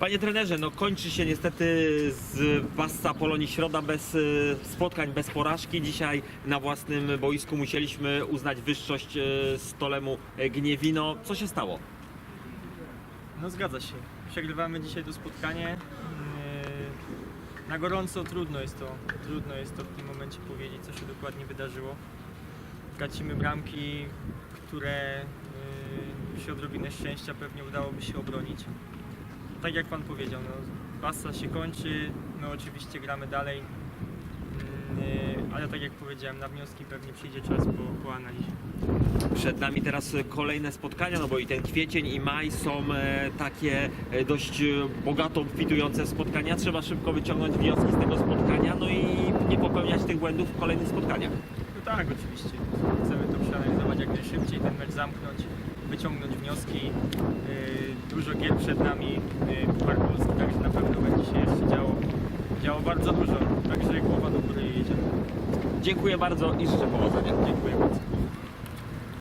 Panie trenerze, no kończy się niestety z Bassa Polonii Środa bez y, spotkań, bez porażki. Dzisiaj na własnym boisku musieliśmy uznać wyższość y, Stolemu y, Gniewino. Co się stało? No zgadza się. Przegrywamy dzisiaj to spotkanie. Yy, Na gorąco trudno jest to, trudno jest to w tym momencie powiedzieć, co się dokładnie wydarzyło. Tracimy bramki, które przy odrobinę szczęścia pewnie udałoby się obronić. Tak jak Pan powiedział, no, pasa się kończy, my oczywiście gramy dalej, Yy, ale tak jak powiedziałem, na wnioski pewnie przyjdzie czas po, po analizie. Przed nami teraz y, kolejne spotkania, no bo i ten kwiecień i maj są e, takie e, dość e, bogato obfitujące spotkania. Trzeba szybko wyciągnąć wnioski z tego spotkania, no i nie popełniać tych błędów w kolejnych spotkaniach. No tak, oczywiście. Chcemy to przeanalizować jak najszybciej, ten mecz zamknąć, wyciągnąć wnioski. Przed nami, Puchar Polski, także na pewno będzie się jeszcze działo, działo bardzo dużo. Także głowa do góry i jedziemy. Dziękuję bardzo i życzę powodzenia. Dziękuję bardzo.